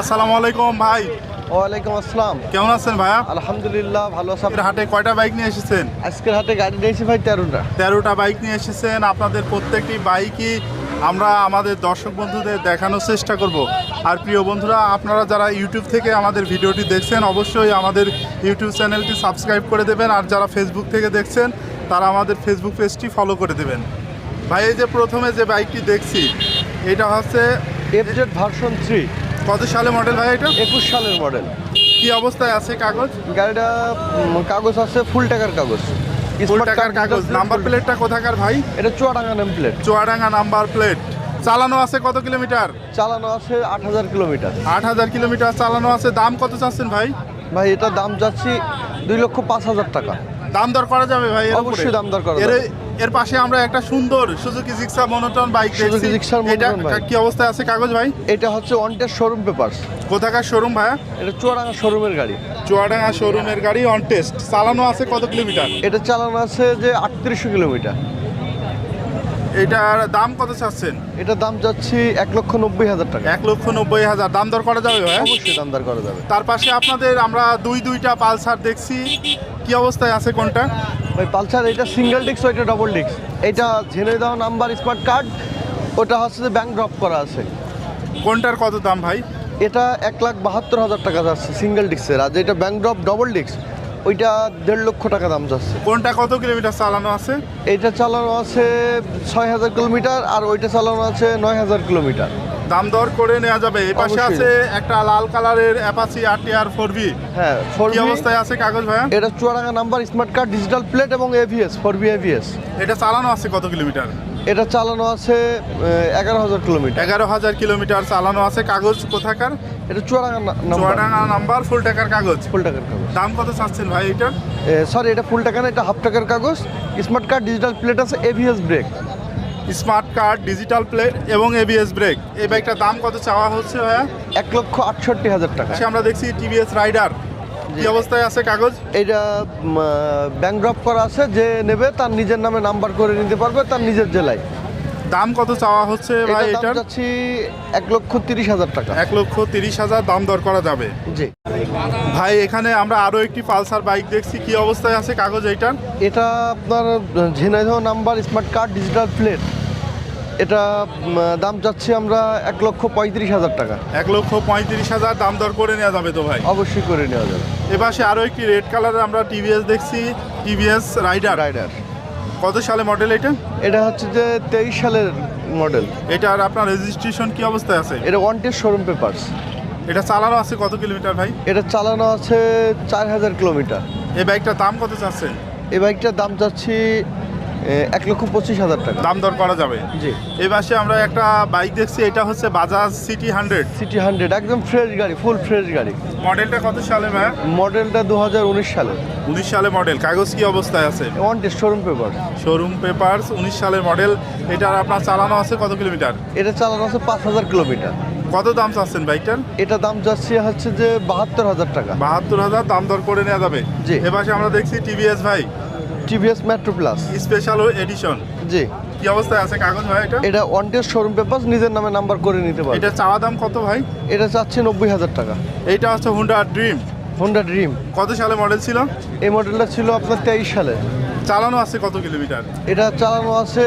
আসসালামু আলাইকুম ভাই। ওয়ালাইকুম আসসালাম। কেমন আছেন ভাইয়া? আলহামদুলিল্লাহ ভালো আছি। আপনাদের হাটে কয়টা বাইক নিয়ে এসেছেন? আজকের হাতে গাড়ি নিয়েছি ভাই তেরোটা। তেরোটা বাইক নিয়ে এসেছেন। আপনাদের প্রত্যেকটি বাইকই আমরা আমাদের দর্শক বন্ধুদের দেখানোর চেষ্টা করব। আর প্রিয় বন্ধুরা আপনারা যারা ইউটিউব থেকে আমাদের ভিডিওটি দেখছেন অবশ্যই আমাদের ইউটিউব চ্যানেলটি সাবস্ক্রাইব করে দেবেন। আর যারা ফেসবুক থেকে দেখছেন তারা আমাদের ফেসবুক পেজটি ফলো করে দেবেন। ভাই এই যে প্রথমে যে বাইকটি দেখছি এটা হচ্ছে এফজেড ভার্সন থ্রি কত সালে মডেল ভাই এটা? একুশ সালের মডেল কি অবস্থায় আছে কাগজ? গাড়িটা কাগজ আছে ফুল টাকার কাগজ। ফুল টাকার কাগজ। নাম্বার প্লেটটা কোথাকার ভাই? এটা Chuadanga name plate Chuadanga number plate চালানো আছে কত কিলোমিটার? চালানো আছে আট হাজার কিলোমিটার। আট হাজার কিলোমিটার চালানো আছে। দাম কত চাচ্ছেন ভাই? ভাই এটা দাম যাচ্ছি দুই লক্ষ পাঁচ হাজার টাকা। দাম দর করা যাবে ভাই এর অবশ্যই দাম দর করা এর যাবে। এর পাশে আমরা একটা সুন্দর Suzuki Gixxer monotone bike Suzuki দেখছি। Gixxer এটা Monoton bike। কি অবস্থায় আছে কাগজ ভাই? এটা হচ্ছে অনটের শোরুম পেপার কোথাকার শোরুম ভাইয়া? এটা চুয়াডাঙ্গা শোরুমের গাড়ি। চুয়াডাঙ্গা শোরুমের গাড়ি অন টেস্ট চালানো আছে কত কিলোমিটার? এটা চালানো আছে যে আটত্রিশশো কিলোমিটার। এটার দাম কত চাচ্ছেন? এটা দাম যাচ্ছি এক লক্ষ নব্বই হাজার টাকা। এক লক্ষ নব্বই হাজার। দাম দর করা যাবে ভাই? অবশ্যই দাম দর করা যাবে। তার পাশে আপনাদের আমরা দুই দুইটা পালসার দেখছি। কি অবস্থায় আছে কোনটা? ভাই পালসার এটা সিঙ্গেল ডিস্ক ওইটা ডবল ডিস্ক এটা ঝেনে দেওয়া নাম্বার স্মার্ট কার্ড ওটা হচ্ছে যে ব্যাংক ড্রপ করা আছে। কোনটার কত দাম ভাই? এটা এক লাখ বাহাত্তর হাজার টাকা যাচ্ছে সিঙ্গেল ডিস্কের আর যেটা ব্যাংক ড্রপ ডবল ডিস্ক ওইটা দেড় লক্ষ টাকা দাম যাচ্ছে। কোনটা কত কিলোমিটার চালানো আছে? এটা চালানো আছে ছয় হাজার কিলোমিটার আর ওইটা চালানো আছে নয় হাজার কিলোমিটার। দাম দর করে নেওয়া যাবে। এই পাশে আছে একটা লাল কালারের অ্যাপাচি আরটিআর ফোর বি হ্যাঁ কি অবস্থায় আছে কাগজ ভাইয়া? এটা Chuadanga number smart card digital plate এবং এভিএস ফোর বি এভিএস এটা চালানো আছে কত কিলোমিটার? এটা চালানো আছে এগারো হাজার কিলোমিটার। এগারো হাজার কিলোমিটার চালানো আছে কাগজ কোথাকার? এটা Chuadanga number. Chuadanga number full টাকার কাগজ। ফুল টাকার কাগজ। দাম কত চাচ্ছেন ভাই এটা? সরি এটা ফুল টাকা না এটা হাফ টাকার কাগজ। স্মার্ট কার্ড ডিজিটাল প্লেট আছে ABS brake smart card digital plate এবং এবিএস ব্রেক এই বাইকটার দাম কত চাওয়া হচ্ছে ভাইয়া? এক লক্ষ আটষট্টি হাজার টাকা। সে আমরা দেখছি টিভিএস রাইডার কি অবস্থায় আছে কাগজ? এটা ব্যাংক ড্রপ করা আছে যে নেবে তার নিজের নামে নাম্বার করে নিতে পারবে তার নিজের জেলায়। দাম কত চাওয়া হচ্ছে ভাই এটার? যাচ্ছি এক লক্ষ তিরিশ হাজার টাকা। এক লক্ষ তিরিশ হাজার দাম দর করা যাবে। জি। ভাই এখানে আমরা আরও একটি পালসার বাইক দেখছি। কি অবস্থায় আছে কাগজ এইটার এটা আপনার Jhenaidah number smart card digital plate এটা দাম চাচ্ছি আমরা এক লক্ষ পঁয়ত্রিশ হাজার টাকা। এক লক্ষ পঁয়ত্রিশ হাজার দাম দর করে নেওয়া যাবে তো ভাই? অবশ্যই করে নেওয়া যাবে। এপাশে আরও একটি রেড কালারের আমরা টিভিএস দেখছি টিভিএস রাইডার রাইডার কত সালে মডেল এটা? এটা হচ্ছে যে তেইশ সালের মডেল এটার আপনার রেজিস্ট্রেশন কি অবস্থায় আছে? এটা ওয়ান্টেড শোরুম পেপারস এটা চালানো আছে কত কিলোমিটার ভাই? এটা চালানো আছে চার হাজার কিলোমিটার। এই বাইকটার দাম কত চাচ্ছেন? এই বাইকটার দাম চাচ্ছি এক লক্ষ পঁচিশ হাজার টাকা। দাম দর করা যাবে? জি। এই পাশে আমরা একটা বাইক দেখছি এটা হচ্ছে Bajaj CT hundred CT hundred একদম ফ্রেশ গাড়ি ফুল ফ্রেশ গাড়ি। মডেলটা কত সালে ভাই? মডেলটা দু হাজার উনিশ সালে। উনিশ সালে মডেল কাগজ কি অবস্থায় আছে? Wanted showroom paper showroom papers উনিশ সালের মডেল এটার আপনার চালানো আছে কত কিলোমিটার এটা চালানো আছে পাঁচ হাজার কিলোমিটার কত দাম চাচ্ছেন বাইকটার এটা দাম যাচ্ছে হচ্ছে যে বাহাত্তর হাজার টাকা। বাহাত্তর হাজার দাম দর করে নেওয়া যাবে। জি। এপাশে আমরা দেখছি টিভিএস ভাই। TVS metro plus special edition জি। কি অবস্থায় আছে কাগজ ভাই এটা? এটা ওয়ান্টেড শোরুম পেপার নিজের নামে নাম্বার করে নিতে পারবে। এটা চাওয়া দাম কত ভাই? এটা চাচ্ছে নব্বই হাজার টাকা। এইটা হচ্ছে হুন্ডা ড্রিম হোন্ডা ড্রিম কত সালে মডেল ছিল? এই মডেলটা ছিল আপনার তেইশ সালে। চালানো আছে কত কিলোমিটার? এটা চালানো আছে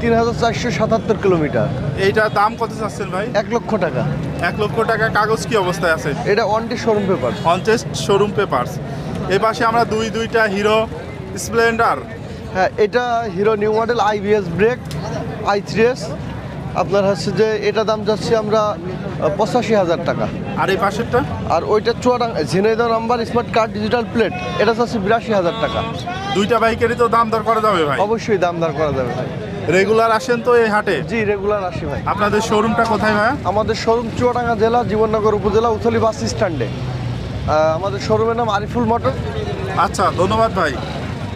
তিন হাজার চারশো সাতাত্তর কিলোমিটার। এইটার দাম কত চাচ্ছেন ভাই? এক লক্ষ টাকা। এক লক্ষ টাকা কাগজ কি অবস্থায় আছে? এটা wanted showroom paper on test showroom papers এই পাশে আমরা দুই দুইটা হিরো স্প্লেন্ডার? হ্যাঁ এটা Hero new model IBS brake I three S. আপনার হচ্ছে যে এটা দাম যাচ্ছে আমরা পঁচাশি হাজার টাকা। আর এই পাশেরটা? আর ওইটা Chuadanga Jhenaidah number smart card digital plate এটা চাচ্ছে বিরাশি হাজার টাকা। দুইটা বাইকেরই তো দাম দর করা যাবে ভাই। অবশ্যই দাম দর করা যাবে ভাই। রেগুলার আসেন তো এই হাটে? জি রেগুলার আসি ভাই। আপনাদের শোরুমটা কোথায় ভাই আমাদের শোরুম চুয়াডাঙ্গা জেলা জীবননগর উপজেলা উথলি বাস স্ট্যান্ডে আমাদের শোরুমের নাম আরিফুল মোটর। আচ্ছা ধন্যবাদ ভাই।